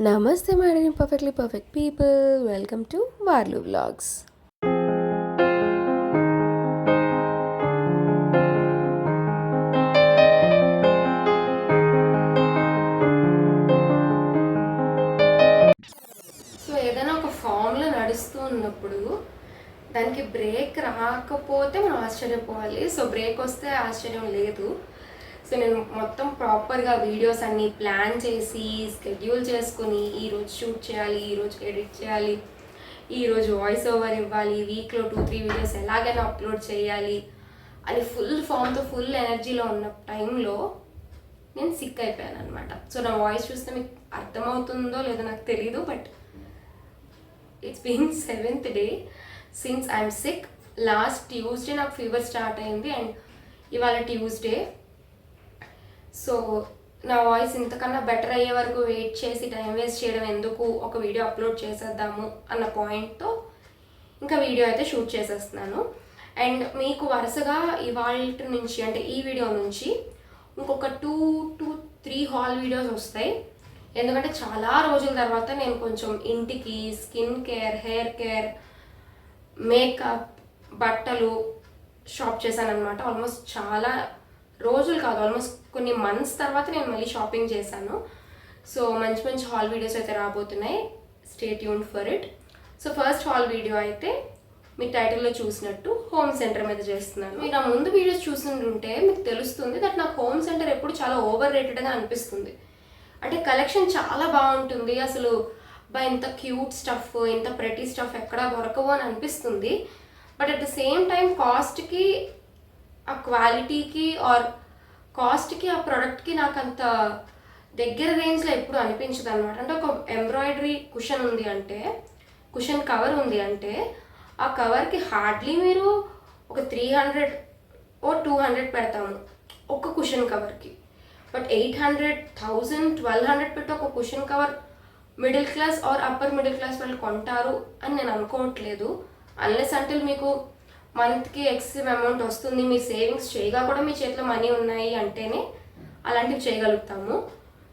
నమస్తే madam perfectly perfect people welcome to వార్లు vlogs so ఏదైనా ఒక ఫామ్లో నడుస్తూ ఉన్నప్పుడు దానికి బ్రేక్ రాకపోతే మనం ఆశ్చర్యపోవాలి. సో బ్రేక్ వస్తే ఆశ్చర్యం లేదు. సో నేను మొత్తం ప్రాపర్గా వీడియోస్ అన్ని ప్లాన్ చేసి స్కెడ్యూల్ చేసుకుని ఈరోజు షూట్ చేయాలి ఈరోజు ఎడిట్ చేయాలి ఈరోజు వాయిస్ ఓవర్ ఇవ్వాలి వీక్లో టూ త్రీ వీడియోస్ ఎలాగైనా అప్లోడ్ చేయాలి అని ఫుల్ ఫామ్తో ఫుల్ ఎనర్జీలో ఉన్న టైంలో నేను సిక్ అయిపోయాను అనమాట సో నా వాయిస్ చూస్తే మీకు అర్థమవుతుందో లేదో నాకు తెలీదు but it's been seventh day since I'm sick last Tuesday నాకు ఫీవర్ స్టార్ట్ అయింది అండ్ ఇవాళ ట్యూస్డే సో నా వాయిస్ ఇంతకన్నా బెటర్ అయ్యే వరకు వెయిట్ చేసి టైం వేస్ట్ చేయడం ఎందుకు? ఒక వీడియో అప్లోడ్ చేసేద్దాము అన్న పాయింట్తో ఇంకా వీడియో అయితే షూట్ చేసేస్తున్నాను. అండ్ మీకు వరుసగా ఇవాళ నుంచి అంటే ఈ వీడియో నుంచి ఇంకొక two two three haul videos వస్తాయి. ఎందుకంటే చాలా రోజుల తర్వాత నేను కొంచెం ఇంటికి skin care hair care makeup బట్టలు షాప్ చేశాను అనమాట ఆల్మోస్ట్ చాలా రోజులు కాదు ఆల్మోస్ట్ కొన్ని మంత్స్ తర్వాత నేను మళ్ళీ షాపింగ్ చేశాను. సో మంచి మంచి హాల్ వీడియోస్ అయితే రాబోతున్నాయి. Stay tune for it so first haul video అయితే మీ టైటిల్లో చూసినట్టు హోమ్ సెంటర్ మీద చేస్తున్నాను. మీరు ముందు వీడియోస్ చూస్తుంటే మీకు తెలుస్తుంది దట్ నాకు హోమ్ సెంటర్ ఎప్పుడు చాలా ఓవర్ రేటెడ్గా అనిపిస్తుంది. అంటే కలెక్షన్ చాలా బాగుంటుంది. అసలు బా ఇంత క్యూట్ స్టఫ్ ఇంత ప్రెటీ స్టఫ్ ఎక్కడా దొరకవు అని అనిపిస్తుంది. But at the same time కాస్ట్కి ఆ క్వాలిటీకి ఆర్ కాస్ట్కి ఆ ప్రోడక్ట్కి నాకు అంత దగ్గర రేంజ్లో ఎప్పుడు అనిపించదు అనమాట అంటే ఒక ఎంబ్రాయిడరీ కుషన్ ఉంది అంటే కుషన్ కవర్ ఉంది అంటే ఆ కవర్కి హార్డ్లీ మీరు ఒక త్రీ హండ్రెడ్ ఓ టూ హండ్రెడ్ పెడతాము ఒక cushion కవర్కి but eight hundred thousand twelve hundred పెట్టి ఒక cushion cover middle class or upper middle class వాళ్ళు కొంటారు అని నేను అనుకోవట్లేదు. అన్లెస్ అంటే మీకు మంత్కి ఎక్స్ట్రా అమౌంట్ వస్తుంది మీ సేవింగ్స్ చేయగా కూడా మీ చేతిలో మనీ ఉన్నాయి అంటేనే అలాంటివి చేయగలుగుతాము.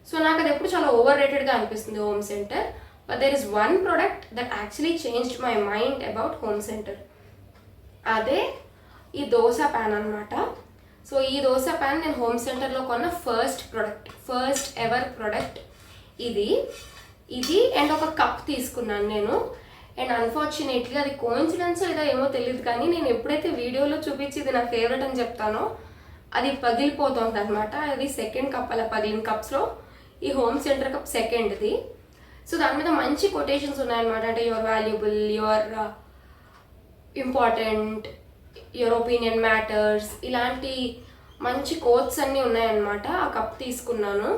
సో నాకు అది ఎప్పుడు చాలా ఓవర్ రేటెడ్గా అనిపిస్తుంది Home Centre but there is one product that actually changed my mind about Home Centre అదే ఈ దోశ ప్యాన్ అనమాట సో ఈ దోశ ప్యాన్ నేను హోమ్ సెంటర్లో కొన్న first product first ever product ఇది. ఇది అండ్ ఒక కప్ తీసుకున్నాను నేను. అండ్ అన్ఫార్చునేట్లీ అది కోయిన్సిడెన్స్ లేదా ఏమో తెలియదు కానీ నేను ఎప్పుడైతే వీడియోలో చూపించి ఇది నా ఫేవరెట్ అని చెప్తానో అది పగిలిపోతుంది అనమాట అది సెకండ్ కప్ అలా పగిలిన కప్స్లో ఈ హోమ్ సెంటర్ కప్ సెకండ్ది సో దాని మీద మంచి కొటేషన్స్ ఉన్నాయన్నమాట. అంటే your valuable your important your opinion matters ఇలాంటి మంచి కోట్స్ అన్నీ ఉన్నాయన్నమాట. ఆ కప్ తీసుకున్నాను.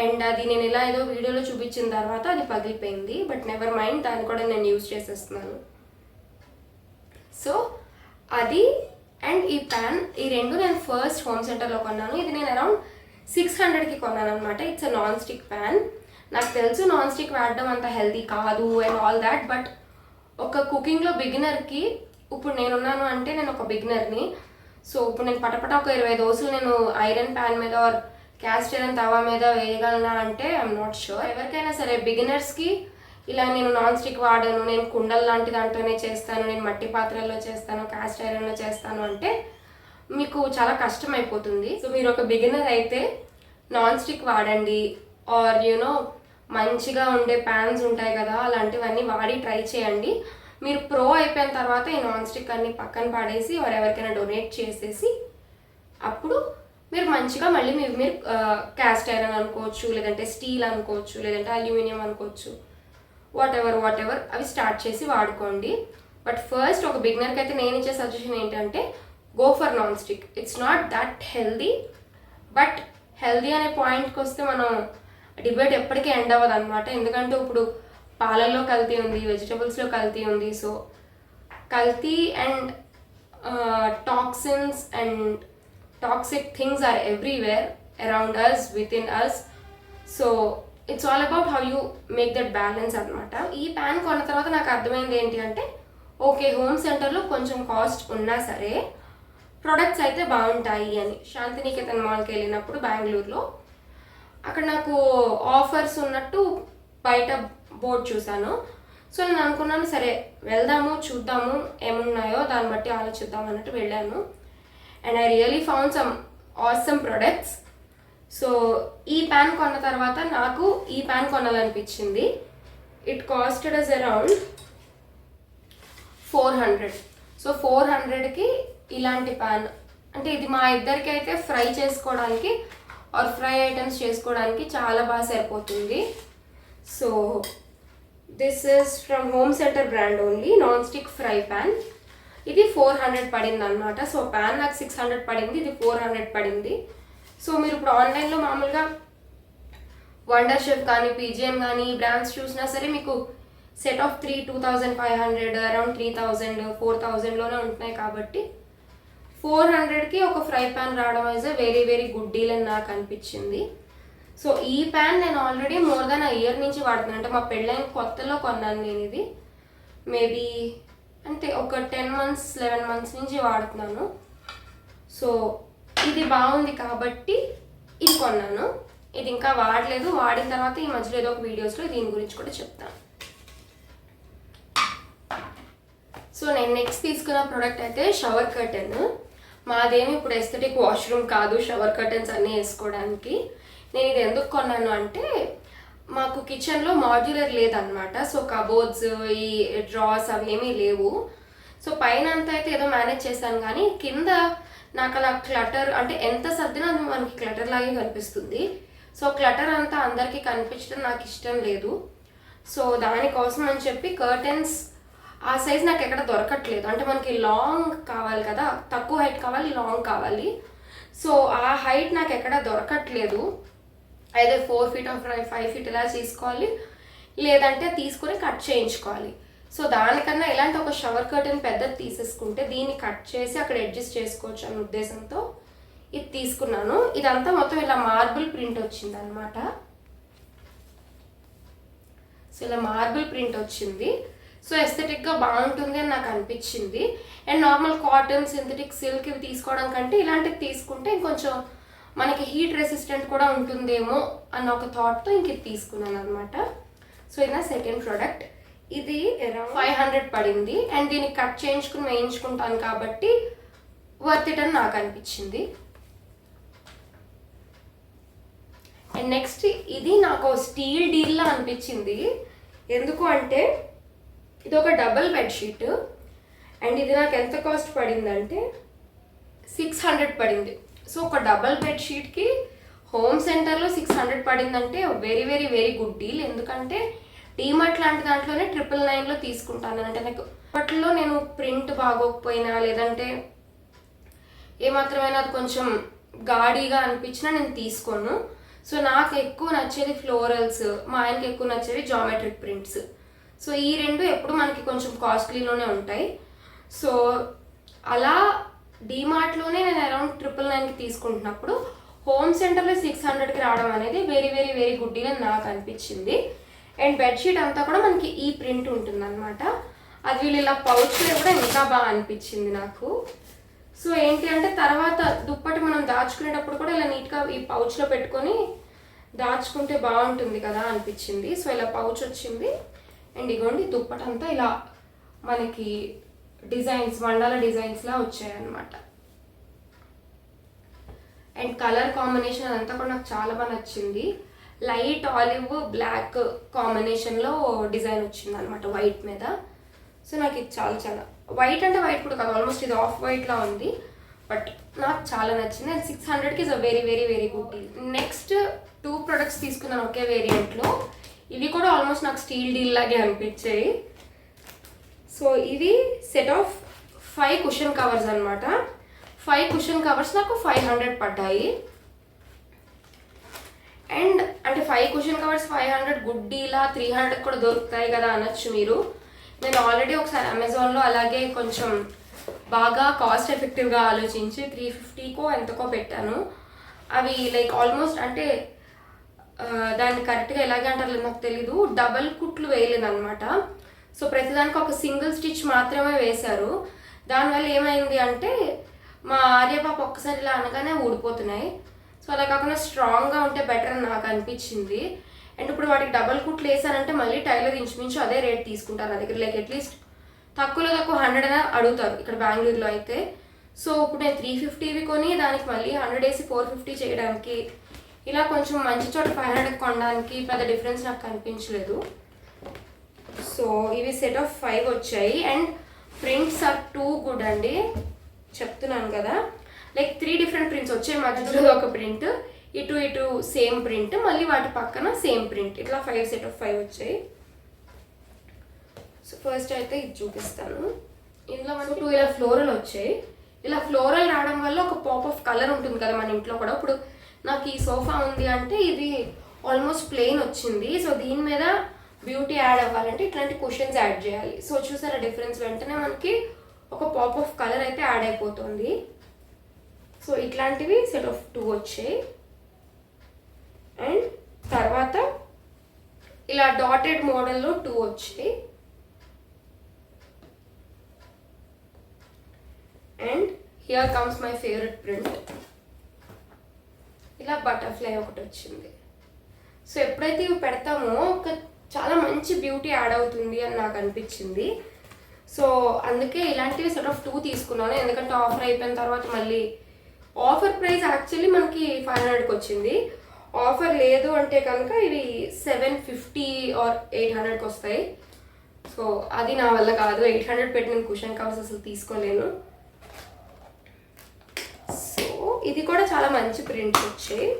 అండ్ అది నేను ఇలా ఏదో వీడియోలో చూపించిన తర్వాత అది పగిలిపోయింది. బట్ నెవర్ మైండ్ దాన్ని కూడా నేను యూజ్ చేసేస్తున్నాను. సో అది అండ్ ఈ ప్యాన్ ఈ రెండు నేను ఫస్ట్ హోమ్ సెంటర్లో కొన్నాను. ఇది నేను అరౌండ్ సిక్స్ హండ్రెడ్కి కొన్నాను అనమాట it's a non stick pan నాకు తెలుసు నాన్ స్టిక్ వాడడం అంత హెల్తీ కాదు అండ్ ఆల్ దాట్ బట్ ఒక కుకింగ్లో బిగినర్కి ఇప్పుడు నేనున్నాను అంటే నేను ఒక బిగినర్ని సో ఇప్పుడు నేను పటపట ఒక ఇరవై దోశలు నేను ఐరన్ ప్యాన్ మీద ఆర్ క్యాస్ట్ ఐరన్ తవా మీద వేయగలనా అంటే ఐఎమ్ నాట్ షూర్ ఎవరికైనా సరే బిగినర్స్కి ఇలా నేను నాన్ స్టిక్ వాడను నేను కుండల్ లాంటి దాంట్లోనే చేస్తాను నేను మట్టి పాత్రల్లో చేస్తాను క్యాస్ట్ ఐరన్లో చేస్తాను అంటే మీకు చాలా కష్టం అయిపోతుంది సో మీరు ఒక బిగినర్ అయితే నాన్ స్టిక్ వాడండి. ఆర్ యూనో మంచిగా ఉండే ప్యాన్స్ ఉంటాయి కదా అలాంటివన్నీ వాడి ట్రై చేయండి. మీరు ప్రో అయిపోయిన తర్వాత ఈ నాన్ స్టిక్ అన్ని పక్కన పడేసి ఎవరెవరికైనా ఎవరికైనా డొనేట్ చేసేసి అప్పుడు మీరు మంచిగా మళ్ళీ మీరు మీరు క్యాస్ట్ ఐరన్ అనుకోవచ్చు లేదంటే స్టీల్ అనుకోవచ్చు లేదంటే అల్యూమినియం అనుకోవచ్చు. వాట్ ఎవర్ వాట్ ఎవర్ అవి స్టార్ట్ చేసి వాడుకోండి. బట్ ఫస్ట్ ఒక బిగినర్కి అయితే నేను ఇచ్చే సజెషన్ ఏంటంటే go for non stick it's not that healthy but healthy అనే పాయింట్కి వస్తే మనం డిబేట్ ఎప్పటికీ ఎండ్ అవ్వదు అనమాట ఎందుకంటే ఇప్పుడు పాలల్లో కల్తీ ఉంది వెజిటబుల్స్లో కల్తీ ఉంది. సో కల్తీ and toxins and toxic things are everywhere around us with in us so it's all about how you make that balance అనమాట ఈ ప్యాన్ కొన్న తర్వాత నాకు అర్థమైంది ఏంటి అంటే ఓకే హోమ్ సెంటర్లో కొంచెం కాస్ట్ ఉన్నా సరే ప్రొడక్ట్స్ అయితే బాగుంటాయి అని. శాంతినికేతన్ మాల్కి వెళ్ళినప్పుడు బెంగళూరులో. అక్కడ నాకు ఆఫర్స్ ఉన్నట్టు బయట బోర్డ్ చూశాను. సో నేను అనుకున్నాను సరే వెళ్దాము చూద్దాము ఏమున్నాయో దాన్ని బట్టి ఆలోచిద్దాం అన్నట్టు వెళ్ళాను. And I really found some awesome products so ఈ ప్యాన్ కొన్న తర్వాత నాకు ఈ pan కొనాలనిపించింది. It costed us around four hundred so four హండ్రెడ్కి ఇలాంటి ప్యాన్ అంటే ఇది మా ఇద్దరికి అయితే ఫ్రై చేసుకోవడానికి ఆర్ ఫ్రై ఐటమ్స్ చేసుకోవడానికి చాలా బాగా సరిపోతుంది. So this is from Home Centre brand only non stick fry pan ఇది ఫోర్ హండ్రెడ్ పడింది అనమాట సో ప్యాన్ నాకు సిక్స్ హండ్రెడ్ పడింది ఇది ఫోర్ హండ్రెడ్ పడింది. సో మీరు ఇప్పుడు ఆన్లైన్లో మామూలుగా వండర్ షెఫ్ కానీ పీజిఎం కానీ ఈ బ్రాండ్స్ చూసినా సరే మీకు set of three two thousand five hundred around three thousand four థౌజండ్లోనే ఉంటున్నాయి కాబట్టి ఫోర్ హండ్రెడ్కి ఒక ఫ్రై ప్యాన్ రావడం is a very very good deal అని నాకు అనిపించింది. సో ఈ ప్యాన్ నేను already more than a year నుంచి వాడుతున్నాను. అంటే మా పెళ్ళైన కొత్తలో కొన్నాను నేను ఇది. మేబీ అంటే ఒక టెన్ మంత్స్ లెవెన్ మంత్స్ నుంచి వాడుతున్నాను. సో ఇది బాగుంది కాబట్టి ఇది కొన్నాను. ఇది ఇంకా వాడలేదు. వాడిన తర్వాత ఈ మధ్యలో ఏదో ఒక వీడియోస్లో దీని గురించి కూడా చెప్తాను. సో నేను నెక్స్ట్ తీసుకున్న ప్రోడక్ట్ అయితే షవర్ కర్టెన్ మాదేమి ఇప్పుడు ఎస్థెటిక్ వాష్రూమ్ కాదు షవర్ కర్టెన్స్ అన్నీ వేసుకోవడానికి. నేను ఇది ఎందుకు కొన్నాను అంటే మాకు కిచెన్లో మాడ్యులర్ లేదనమాట సో కబోర్డ్స్ ఈ డ్రాస్ అవి ఏమీ లేవు. సో పైన అంతా అయితే ఏదో మేనేజ్ చేశాను కానీ కింద నాకు అలా క్లటర్ అంటే ఎంత సర్దినా అది మనకి క్లటర్ లాగే కనిపిస్తుంది. సో క్లటర్ అంతా అందరికీ కనిపించడం నాకు ఇష్టం లేదు. సో దానికోసం అని చెప్పి కర్టెన్స్ ఆ సైజ్ నాకు ఎక్కడ దొరకట్లేదు. అంటే మనకి లాంగ్ కావాలి కదా తక్కువ హైట్ కావాలి లాంగ్ కావాలి. సో ఆ హైట్ నాకు ఎక్కడ దొరకట్లేదు. అయితే four feet of five feet ఇలా తీసుకోవాలి. లేదంటే తీసుకుని కట్ చేయించుకోవాలి. సో దానికన్నా ఇలాంటి ఒక షవర్ కర్టెన్ పెద్దది తీసేసుకుంటే దీన్ని కట్ చేసి అక్కడ అడ్జస్ట్ చేసుకోవచ్చు అనే ఉద్దేశంతో ఇది తీసుకున్నాను. ఇదంతా మొత్తం ఇలా మార్బుల్ ప్రింట్ వచ్చింది అనమాట సో ఇలా మార్బుల్ ప్రింట్ వచ్చింది. సో ఎస్థెటిక్గా బాగుంటుంది అని నాకు అనిపించింది. And normal cotton synthetic silk ఇవి తీసుకోవడం కంటే ఇలాంటివి తీసుకుంటే ఇంకొంచెం మనకి హీట్ రెసిస్టెంట్ కూడా ఉంటుందేమో అన్న ఒక థాట్తో ఇంక ఇది తీసుకున్నాను అనమాట సో ఇది నా సెకండ్ ప్రోడక్ట్ ఇది అరౌండ్ ఫైవ్ హండ్రెడ్ పడింది. అండ్ దీన్ని కట్ చేయించుకుని వేయించుకుంటాను కాబట్టి వర్త్ ఇట్ అని నాకు అనిపించింది. అండ్ నెక్స్ట్ ఇది నాకు స్టీల్ డీల్లా అనిపించింది. ఎందుకు అంటే ఇది ఒక డబుల్ బెడ్షీట్ అండ్ ఇది నాకు ఎంత కాస్ట్ పడిందంటే సిక్స్ హండ్రెడ్ పడింది. సో ఒక డబల్ బెడ్షీట్కి హోమ్ సెంటర్లో సిక్స్ హండ్రెడ్ పడిందంటే very very very good deal. ఎందుకంటే డీమార్ట్ లాంటి దాంట్లోనే ట్రిపుల్ నైన్లో తీసుకుంటాను అంటే నాకు అప్పట్లో నేను ప్రింట్ బాగోకపోయినా లేదంటే ఏమాత్రమైనా అది కొంచెం గాడిగా అనిపించినా నేను తీసుకోను. సో నాకు ఎక్కువ నచ్చేది ఫ్లోరల్స్ మా ఆయనకి ఎక్కువ నచ్చేది జామెట్రిక్ ప్రింట్స్. సో ఈ రెండు ఎప్పుడు మనకి కొంచెం కాస్ట్లీలోనే ఉంటాయి. సో అలా డీమార్ట్లోనే నేను అరౌండ్ ట్రిపుల్ నైన్కి తీసుకుంటున్నప్పుడు హోమ్ సెంటర్లో సిక్స్ హండ్రెడ్కి రావడం అనేది very very very good deal అని నాకు అనిపించింది. అండ్ బెడ్షీట్ అంతా కూడా మనకి ఈ ప్రింట్ ఉంటుంది అనమాట అది వీళ్ళు ఇలా పౌచ్లో కూడా ఇంకా బాగా అనిపించింది నాకు. సో ఏంటి అంటే తర్వాత దుప్పటి మనం దాచుకునేటప్పుడు కూడా ఇలా నీట్గా ఈ పౌచ్లో పెట్టుకొని దాచుకుంటే బాగుంటుంది కదా అనిపించింది. సో ఇలా పౌచ్ వచ్చింది. అండ్ ఇగోండి దుప్పటి అంతా ఇలా మనకి డిజైన్స్ మండల డిజైన్స్లా వచ్చాయన్నమాట. అండ్ కలర్ కాంబినేషన్ అదంతా కూడా నాకు చాలా బాగా నచ్చింది. లైట్ ఆలివ్ బ్లాక్ కాంబినేషన్లో డిజైన్ వచ్చింది అనమాట వైట్ మీద. సో నాకు ఇది చాలా చాలా వైట్ అంటే వైట్ కూడా కాదు ఆల్మోస్ట్ ఇది ఆఫ్ వైట్లా ఉంది. బట్ నాకు చాలా నచ్చింది. అండ్ సిక్స్ హండ్రెడ్కి is a very very very good deal. Next two products తీసుకున్నాను ఒకే వేరియంట్లో ఇవి కూడా ఆల్మోస్ట్ నాకు స్టీల్ డీల్ లాగే అనిపించాయి. సో ఇది set of five cushion covers అనమాట ఫైవ్ కుషన్ కవర్స్ నాకు ఫైవ్ హండ్రెడ్ పడ్డాయి. అండ్ అంటే five cushion covers five hundred good డీలా త్రీ హండ్రెడ్ కూడా దొరుకుతాయి కదా అనొచ్చు మీరు. నేను ఆల్రెడీ ఒకసారి అమెజాన్లో అలాగే కొంచెం బాగా కాస్ట్ ఎఫెక్టివ్గా ఆలోచించి త్రీ ఫిఫ్టీకో ఎంతకో పెట్టాను. అవి లైక్ ఆల్మోస్ట్ అంటే దాన్ని కరెక్ట్గా ఎలాగే అంటారు నాకు తెలీదు. డబల్ కుట్లు వేయలేదు అనమాట సో ప్రతిదానికి ఒక సింగిల్ స్టిచ్ మాత్రమే వేశారు. దానివల్ల ఏమైంది అంటే మా ఆర్యపాప ఒక్కసారి ఇలా అనగానే ఊడిపోతున్నాయి. సో అలా కాకుండా స్ట్రాంగ్గా ఉంటే బెటర్ అని నాకు అనిపించింది. అండ్ ఇప్పుడు వాటికి డబల్ కుట్లు వేసానంటే మళ్ళీ టైలర్ ఇంచుమించు అదే రేట్ తీసుకుంటారు నా దగ్గర. లైక్ అట్లీస్ట్ తక్కువలో తక్కువ హండ్రెడ్ అయినా అడుగుతారు ఇక్కడ బెంగళూరులో అయితే. సో ఇప్పుడు నేను త్రీ ఫిఫ్టీవి కొని దానికి మళ్ళీ హండ్రెడ్ వేసి ఫోర్ ఫిఫ్టీ చేయడానికి ఇలా కొంచెం మంచి చోట ఫైవ్ హండ్రెడ్ కొనడానికి పెద్ద డిఫరెన్స్ నాకు కనిపించలేదు సో ఇవి సెట్ ఆఫ్ ఫైవ్ వచ్చాయి. And prints are too good అండి. చెప్తున్నాను కదా. లైక్ త్రీ డిఫరెంట్ ప్రింట్స్ వచ్చాయి. మధ్యలో ఒక ప్రింట్ ఇటు ఇటు సేమ్ ప్రింట్ మళ్ళీ వాటి పక్కన సేమ్ ప్రింట్ ఇట్లా ఫైవ్ సెట్ ఆఫ్ ఫైవ్ వచ్చాయి. సో ఫస్ట్ అయితే ఇది చూపిస్తాను. ఇందులో మనకి టూ ఇలా ఫ్లోరల్ వచ్చాయి. ఇలా ఫ్లోరల్ రావడం వల్ల ఒక పాప్ ఆఫ్ కలర్ ఉంటుంది కదా మన ఇంట్లో కూడా. ఇప్పుడు నాకు ఈ సోఫా ఉంది అంటే ఇది ఆల్మోస్ట్ ప్లెయిన్ వచ్చింది. సో దీని మీద బ్యూటీ యాడ్ అవ్వాలంటే ఇట్లాంటి క్వశ్చన్స్ యాడ్ చేయాలి. సో చూసారా డిఫరెన్స్? వెంటనే మనకి ఒక పాప్ ఆఫ్ కలర్ అయితే యాడ్ అయిపోతుంది. సో ఇట్లాంటివి సెట్ ఆఫ్ టూ వచ్చాయి. అండ్ తర్వాత ఇలా డాటెడ్ మోడల్లో టూ వచ్చాయి. And here comes my favourite print. ఇలా బటర్ఫ్లై ఒకటి వచ్చింది. సో ఎప్పుడైతే ఇవి పెడతామో ఒక చాలా మంచి బ్యూటీ యాడ్ అవుతుంది అని నాకు అనిపించింది. సో అందుకే ఇలాంటివి సెట్ ఆఫ్ టూ తీసుకున్నాను. ఎందుకంటే ఆఫర్ అయిపోయిన తర్వాత మళ్ళీ ఆఫర్ ప్రైస్ యాక్చువల్లీ మనకి ఫైవ్ హండ్రెడ్కి వచ్చింది. ఆఫర్ లేదు అంటే కనుక ఇవి సెవెన్ ఫిఫ్టీ ఆర్ ఎయిట్ హండ్రెడ్కి వస్తాయి. సో అది నా వల్ల కాదు. ఎయిట్ హండ్రెడ్ పెట్టిన కుషన్ కవర్స్ అసలు తీసుకోలేను. సో ఇది కూడా చాలా మంచి ప్రింట్స్ వచ్చాయి.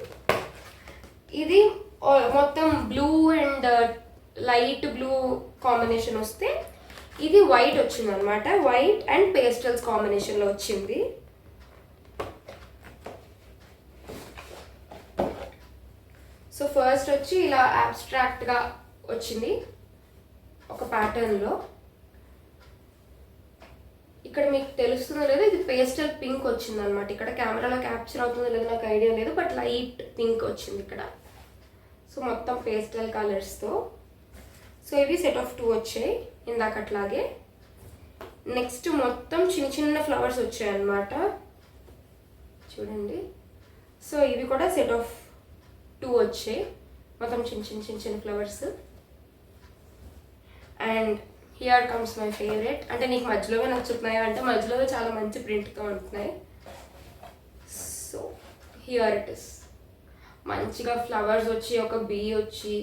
ఇది మొత్తం blue and light blue combination వస్తే ఇది వైట్ వచ్చింది అనమాట వైట్ అండ్ పేస్టల్స్ కాంబినేషన్లో వచ్చింది. సో ఫస్ట్ వచ్చి ఇలా అబ్స్ట్రాక్ట్గా వచ్చింది ఒక ప్యాటర్న్లో ఇక్కడ మీకు తెలుస్తుందో లేదో ఇది పేస్టల్ పింక్ వచ్చింది అనమాట ఇక్కడ కెమెరాలో క్యాప్చర్ అవుతుందో లేదో నాకు ఐడియా లేదు బట్ లైట్ పింక్ వచ్చింది ఇక్కడ. సో మొత్తం పేస్టల్ కలర్స్తో. సో ఇవి సెట్ ఆఫ్ టూ వచ్చాయి. ఇందాకట్లాగే నెక్స్ట్ మొత్తం చిన్న చిన్న ఫ్లవర్స్ వచ్చాయి అన్నమాట. చూడండి. సో ఇవి కూడా సెట్ ఆఫ్ టూ వచ్చాయి. మొత్తం చిన్న చిన్న చిన్న చిన్న flowers and here comes my favourite అంటే నీకు మధ్యలోనే నచ్చుతున్నాయి? అంటే మధ్యలో చాలా మంచి ప్రింట్తో ఉంటున్నాయి. సో హియర్ ఇట్ ఇస్ మంచిగా ఫ్లవర్స్ వచ్చి ఒక బీ వచ్చి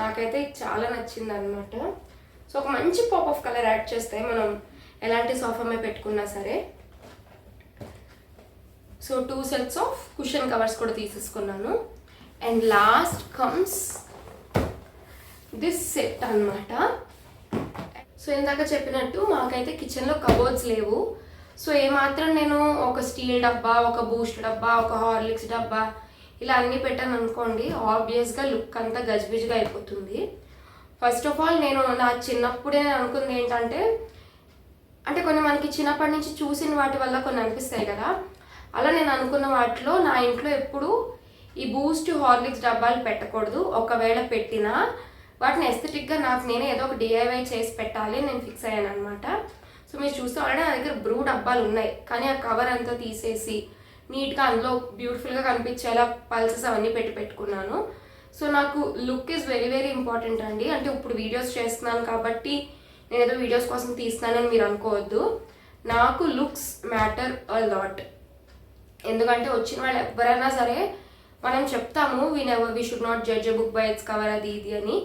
నాకైతే చాలా నచ్చింది అనమాట సో ఒక మంచి పాప్ ఆఫ్ కలర్ యాడ్ చేస్తే మనం ఎలాంటి సోఫా మీద పెట్టుకున్నా సరే so two sets of cushion covers కూడా తీసేసుకున్నాను. And last comes this set అన్నమాట. సో ఇందాక చెప్పినట్టు మాకైతే కిచెన్లో కబోర్డ్స్ లేవు. సో ఏమాత్రం నేను ఒక స్టీల్ డబ్బా ఒక బూస్ట్ డబ్బా ఒక హార్లిక్స్ డబ్బా ఇలా అన్నీ పెట్టాను అనుకోండి ఆబ్వియస్గా లుక్ అంతా గజిబిజిగా అయిపోతుంది. ఫస్ట్ ఆఫ్ ఆల్ నేను నా చిన్నప్పుడే అనుకుంది ఏంటంటే అంటే కొన్ని మనకి చిన్నప్పటి నుంచి చూసిన వాటి వల్ల కొన్ని అనిపిస్తాయి కదా. అలా నేను అనుకున్న వాటిలో నా ఇంట్లో ఎప్పుడు ఈ బూస్ట్ హార్లిక్స్ డబ్బాలు పెట్టకూడదు. ఒకవేళ పెట్టినా వాటిని ఎస్థెటిక్గా నాకు నేనే ఏదో ఒక డిఐవై చేసి పెట్టాలి నేను ఫిక్స్ అయ్యాను అనమాట సో మీరు చూస్తే ఆల్రెడీ నా దగ్గర బ్రూ డబ్బాలు ఉన్నాయి. కానీ ఆ కవర్ అంతా తీసేసి నీట్గా అందులో బ్యూటిఫుల్గా కనిపించేలా పల్సెస్ అవన్నీ పెట్టి పెట్టుకున్నాను. సో నాకు look is very very important అండి. అంటే ఇప్పుడు వీడియోస్ చేస్తున్నాను కాబట్టి నేను ఏదో వీడియోస్ కోసం తీస్తున్నానని మీరు అనుకోవద్దు. నాకు లుక్స్ మ్యాటర్ అ లాట్. ఎందుకంటే వచ్చిన వాళ్ళు ఎవరైనా సరే మనం చెప్తాము we never we should not judge book by its cover అది ఇది అని.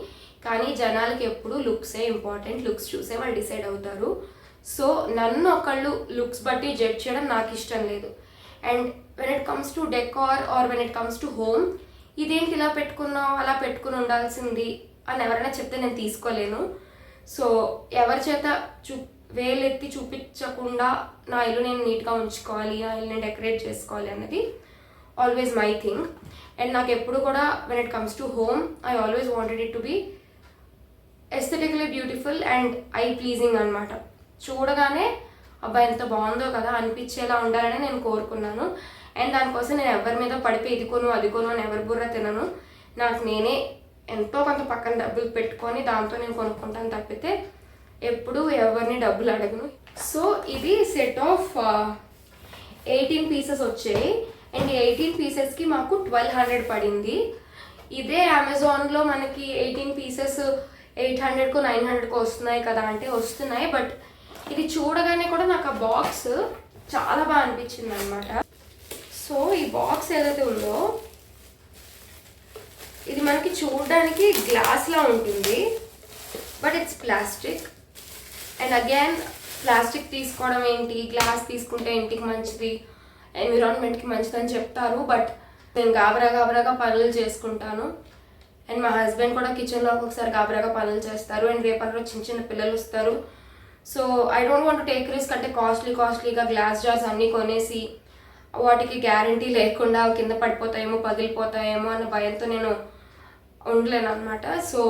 కానీ జనాలకి ఎప్పుడు లుక్సే ఇంపార్టెంట్. లుక్స్ చూసే వాళ్ళు డిసైడ్ అవుతారు. సో నన్ను ఒకళ్ళు లుక్స్ బట్టి జడ్జ్ చేయడం నాకు ఇష్టం లేదు. And when it comes to decor or when it comes to home ఇదేంటి ఇలా పెట్టుకున్నావు? అలా పెట్టుకుని ఉండాల్సింది అని ఎవరైనా చెప్తే నేను తీసుకోలేను. సో ఎవరి చేత చూ వేలెత్తి చూపించకుండా నా ఇల్లు నేను నీట్గా ఉంచుకోవాలి ఆ ఇల్లు నేను డెకరేట్ చేసుకోవాలి అన్నది ఆల్వేస్ మై థింగ్ అండ్ నాకు ఎప్పుడు కూడా when it comes to home I always wanted it to be aesthetically beautiful and eye pleasing అనమాట చూడగానే అబ్బాయి ఎంత బాగుందో కదా అనిపించేలా ఉండాలని నేను కోరుకున్నాను. అండ్ దానికోసం నేను ఎవరి మీద పడిపోయి ఇది కొను అది కొను అని ఎవరి బుర్ర తినను. నాకు నేనే ఎంతో కొంత పక్కన డబ్బులు పెట్టుకొని దాంతో నేను కొనుక్కుంటాను తప్పితే ఎప్పుడు ఎవరిని డబ్బులు అడగను. సో ఇది సెట్ ఆఫ్ ఎయిటీన్ పీసెస్ వచ్చాయి. అండ్ ఎయిటీన్ పీసెస్కి మాకు ట్వెల్వ్ హండ్రెడ్ పడింది. ఇదే అమెజాన్లో మనకి ఎయిటీన్ పీసెస్ ఎయిట్ హండ్రెడ్కు నైన్ హండ్రెడ్కు వస్తున్నాయి కదా అంటే వస్తున్నాయి. బట్ ఇది చూడగానే కూడా నాకు ఆ బాక్స్ చాలా బాగా అనిపించింది అనమాట సో ఈ బాక్స్ ఏదైతే ఉందో ఇది మనకి చూడడానికి గ్లాస్లా ఉంటుంది. But it's plastic. And again plastic తీసుకోవడం ఏంటి? గ్లాస్ తీసుకుంటే ఇంటికి మంచిది ఎన్విరాన్మెంట్కి మంచిది అని చెప్తారు. బట్ నేను గాబరా గాబరాగా పనులు చేసుకుంటాను. అండ్ మా హస్బెండ్ కూడా కిచెన్లో ఒక్కొక్కసారి గాబరాగా పనులు చేస్తారు. అండ్ రేపట్లో చిన్న చిన్న పిల్లలు వస్తారు. So I don't want take risk అంటే కాస్ట్లీ కాస్ట్లీగా గ్లాస్ జార్స్ అన్నీ కొనేసి వాటికి గ్యారంటీ లేకుండా కింద పడిపోతాయేమో పగిలిపోతాయేమో అన్న భయంతో నేను ఉండలేను అనమాట so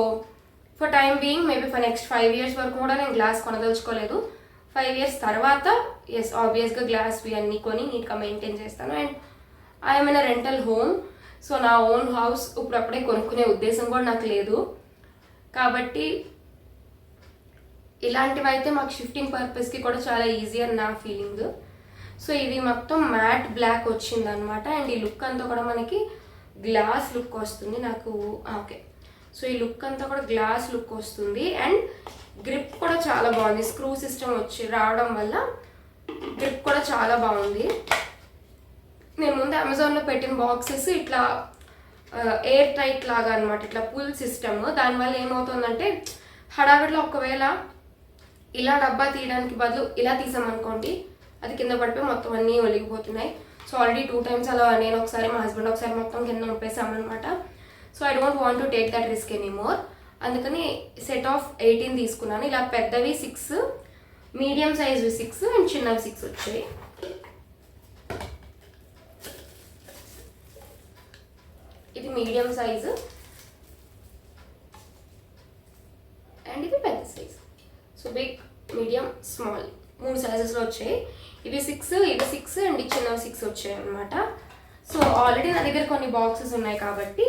for time being maybe for next five years వరకు కూడా నేను గ్లాస్ కొనదలుచుకోలేదు. ఫైవ్ ఇయర్స్ తర్వాత ఎస్ ఆబ్వియస్గా గ్లాస్వి అన్నీ కొని నీట్గా మెయింటైన్ చేస్తాను. And I'm in rental home so నా ఓన్ హౌస్ ఇప్పుడప్పుడే కొనుక్కునే ఉద్దేశం కూడా నాకు లేదు. కాబట్టి ఇలాంటివి అయితే మాకు షిఫ్టింగ్ పర్పస్కి కూడా చాలా ఈజీ అని నా ఫీలింగ్ సో ఇది మొత్తం మ్యాట్ బ్లాక్ వచ్చింది అనమాట అండ్ ఈ లుక్ అంతా కూడా మనకి గ్లాస్ లుక్ వస్తుంది నాకు. Ah, ఓకే సో ఈ లుక్ అంతా కూడా గ్లాస్ లుక్ వస్తుంది. అండ్ గ్రిప్ కూడా చాలా బాగుంది. స్క్రూ సిస్టమ్ వచ్చి రావడం వల్ల గ్రిప్ కూడా చాలా బాగుంది. నేను ముందు అమెజాన్లో పెట్టిన బాక్సెస్ ఇట్లా ah, ఎయిర్ టైట్ లాగా అనమాట ఇట్లా పుల్ సిస్టమ్ దానివల్ల ఏమవుతుందంటే హడావిడిలో ఒకవేళ ఇలా డబ్బా తీయడానికి బదులు ఇలా తీసామనుకోండి అది కింద పడిపోయి మొత్తం అన్నీ ఒలిగిపోతున్నాయి. సో ఆల్రెడీ టూ టైమ్స్ అలా నేను ఒకసారి మా హస్బెండ్ ఒకసారి మొత్తం కింద నింపేసామన్నమాట so I don't want to take that risk any more అందుకని సెట్ ఆఫ్ ఎయిటీన్ తీసుకున్నాను. ఇలా పెద్దవి six medium size six and చిన్నవి సిక్స్ వచ్చాయి. ఇది మీడియం సైజు అండ్ ఇది పెద్ద size so big medium small వచ్చాయి. ఇవి సిక్స్ ఇవి సిక్స్ అండ్ ఈ సిక్స్ వచ్చాయి అనమాట సో ఆల్రెడీ నా దగ్గర కొన్ని బాక్సెస్ ఉన్నాయి కాబట్టి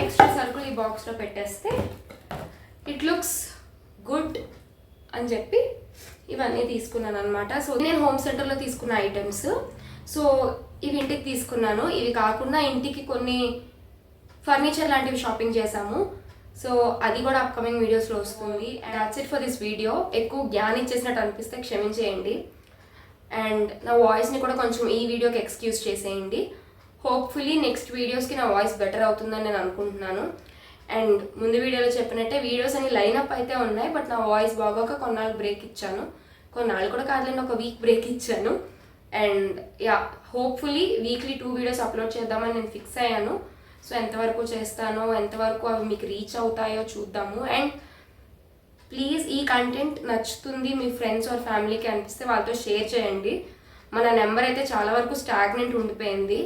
ఎక్స్ట్రా సరుకులు ఈ బాక్స్లో పెట్టేస్తే ఇట్ లుక్స్ గుడ్ అని చెప్పి ఇవన్నీ తీసుకున్నాను అనమాట సో నేను హోమ్ సెంటర్లో తీసుకున్న ఐటమ్స్ సో ఇవి ఇంటికి తీసుకున్నాను. ఇవి కాకుండా ఇంటికి కొన్ని ఫర్నిచర్ లాంటివి షాపింగ్ చేశాము. సో అది కూడా అప్కమింగ్ వీడియోస్లో వస్తుంది. And that's it for this video ఎక్కువ జ్ఞాన్ ఇచ్చేసినట్టు అనిపిస్తే క్షమించేయండి. అండ్ నా వాయిస్ని కూడా కొంచెం ఈ వీడియోకి ఎక్స్క్యూజ్ చేసేయండి. హోప్ఫుల్లీ నెక్స్ట్ వీడియోస్కి నా వాయిస్ బెటర్ అవుతుందని నేను అనుకుంటున్నాను. అండ్ ముందు వీడియోలో చెప్పినట్టే వీడియోస్ అన్ని లైనప్ అయితే ఉన్నాయి బట్ నా వాయిస్ బాగోక కొన్నాళ్ళు బ్రేక్ ఇచ్చాను. కొన్నాళ్ళు కూడా కాదులేండి ఒక వీక్ బ్రేక్ ఇచ్చాను. And yeah hopefully weekly two videos upload చేద్దామని నేను ఫిక్స్ అయ్యాను. సో ఎంతవరకు చేస్తానో ఎంతవరకు అవి మీకు రీచ్ అవుతాయో చూద్దాము. అండ్ ప్లీజ్ ఈ కంటెంట్ నచ్చుతుంది మీ ఫ్రెండ్స్ ఆర్ ఫ్యామిలీకి అనిపిస్తే వాళ్ళతో షేర్ చేయండి. మన నెంబర్ అయితే చాలా వరకు స్టాగ్నెంట్ ఉండిపోయింది.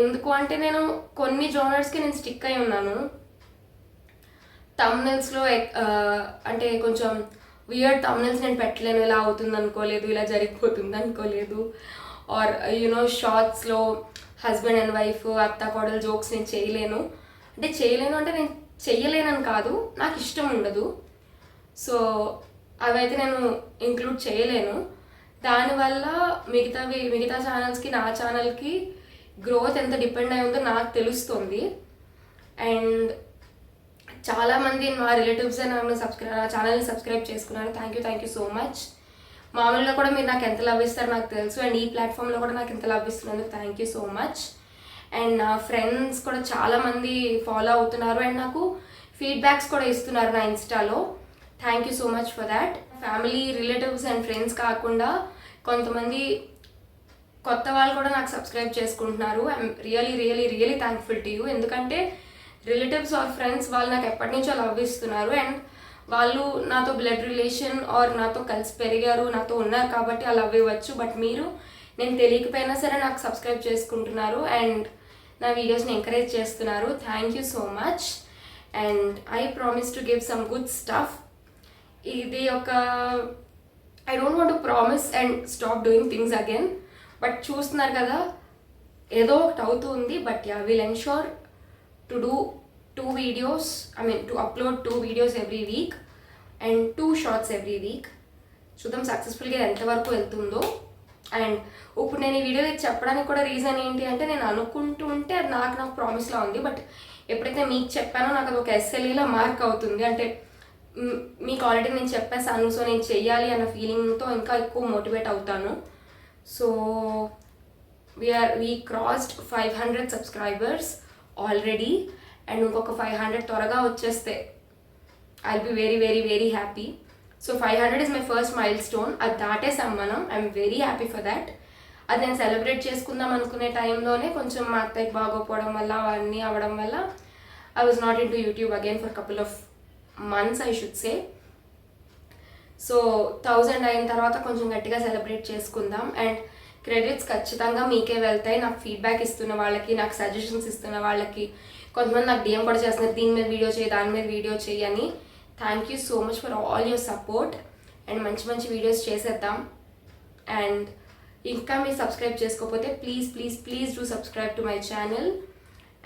ఎందుకు అంటే నేను కొన్ని జోనర్స్కి నేను స్టిక్ అయి ఉన్నాను. తమ్నెల్స్లో అంటే కొంచెం వియర్డ్ తమ్నెల్స్ నేను పెట్టలేను. ఇలా అవుతుంది అనుకోలేదు ఇలా జరిగిపోతుంది అనుకోలేదు. ఆర్ యునో షార్ట్స్లో హస్బెండ్ అండ్ వైఫ్ అత్త కోడలు జోక్స్ నేను చేయలేను. అంటే చేయలేను అంటే నేను చెయ్యలేనని కాదు. నాకు ఇష్టం ఉండదు. సో అవైతే నేను ఇంక్లూడ్ చేయలేను. దానివల్ల మిగతావి మిగతా ఛానల్స్కి నా ఛానల్కి గ్రోత్ ఎంత డిపెండ్ అయి ఉందో నాకు తెలుస్తుంది. అండ్ చాలామంది మా రిలేటివ్స్ నన్ను సబ్స్క్రైబ్ నా ఛానల్ని సబ్స్క్రైబ్ చేసుకున్నారు. Thank you thank you so much మామూలుగా కూడా మీరు నాకు ఎంత లవ్ నాకు తెలుసు. అండ్ ఈ ప్లాట్ఫామ్లో కూడా నాకు ఎంత love ఇస్తున్నందుకు thank you so much and నా ఫ్రెండ్స్ కూడా చాలామంది ఫాలో అవుతున్నారు. అండ్ నాకు ఫీడ్బ్యాక్స్ కూడా ఇస్తున్నారు నా ఇన్స్టాలో thank you so much for that family relatives and friends కాకుండా కొంతమంది కొత్త వాళ్ళు కూడా నాకు సబ్స్క్రైబ్ చేసుకుంటున్నారు. I'm really really really thankful to you ఎందుకంటే రిలేటివ్స్ ఆర్ ఫ్రెండ్స్ వాళ్ళు నాకు ఎప్పటి నుంచో లవ్ ఇస్తున్నారు. అండ్ వాళ్ళు నాతో బ్లడ్ రిలేషన్ ఆర్ నాతో కలిసి పెరిగారు నాతో ఉన్నారు కాబట్టి ఆ లవ్ ఇవ్వచ్చు. బట్ మీరు నేను తెలియకపోయినా సరే నాకు సబ్స్క్రైబ్ చేసుకుంటున్నారు. అండ్ నా వీడియోస్ని ఎంకరేజ్ చేస్తున్నారు. Thank you so much and I promise to give some good stuff ఇది ఒక I don't want promise and stop doing things again but చూస్తున్నారు కదా ఏదో ఒకటి అవుతుంది but yeah will ensure to do two videos I mean to upload two videos every week and two shorts every week చూద్దాం సక్సెస్ఫుల్గా ఎంతవరకు వెళ్తుందో. And ఇప్పుడు నేను ఈ వీడియో చెప్పడానికి కూడా రీజన్ ఏంటి అంటే నేను అనుకుంటూ ఉంటే అది నాకు నాకు ప్రామిస్లా ఉంది బట్ ఎప్పుడైతే మీకు చెప్పానో నాకు అది ఒక ఎస్ఎల్ఈలో మార్క్ అవుతుంది. అంటే మీకు ఆల్రెడీ నేను చెప్పేసాను సో నేను చెయ్యాలి అన్న ఫీలింగ్తో ఇంకా ఎక్కువ మోటివేట్ అవుతాను. So we're we crossed five hundred subscribers already and ఇంకొక ఫైవ్ హండ్రెడ్ త్వరగా వచ్చేస్తే I be very very very happy so five hundred is my first milestone అది దాటేసాం మనం I'm very happy for that అది నేను సెలబ్రేట్ చేసుకుందాం అనుకునే టైంలోనే కొంచెం మా అత్తయ్యకి బాగోపోవడం వల్ల అవన్నీ అవ్వడం వల్ల I was not in to YouTube again for couple of months I should say so thousand అయిన తర్వాత కొంచెం గట్టిగా సెలబ్రేట్ చేసుకుందాం. అండ్ క్రెడిట్స్ ఖచ్చితంగా మీకే వెళ్తాయి. నాకు ఫీడ్బ్యాక్ ఇస్తున్న వాళ్ళకి నాకు సజెషన్స్ ఇస్తున్న వాళ్ళకి కొంతమంది నాకు డిఎం కూడా చేస్తున్నారు. దీని మీద వీడియో చేయి దాని మీద వీడియో చేయి అని. Thank you so much for all your support and మంచి మంచి వీడియోస్ చేసేద్దాం. అండ్ ఇంకా మీరు సబ్స్క్రైబ్ చేసుకోకపోతే please please please do subscribe to my channel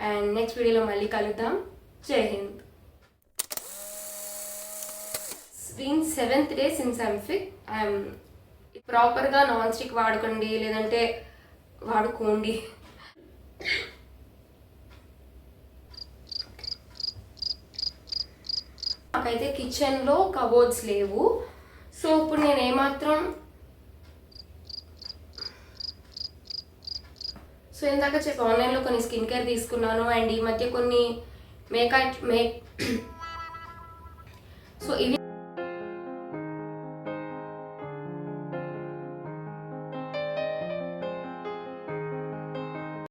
and next వీడియోలో మళ్ళీ కలుద్దాం. జై Hind. Been seventh day since I'm fit I'm ప్రాపర్గా నాన్ స్టిక్ వాడుకోండి లేదంటే వాడుకోండి. నాకైతే కిచెన్లో కబోర్డ్స్ లేవు. సో ఇప్పుడు నేను ఏమాత్రం సో ఇందాక చెప్పి ఆన్లైన్లో కొన్ని స్కిన్ కేర్ తీసుకున్నాను. అండ్ ఈ మధ్య కొన్ని మేకప్ మేక్ సో ఇవి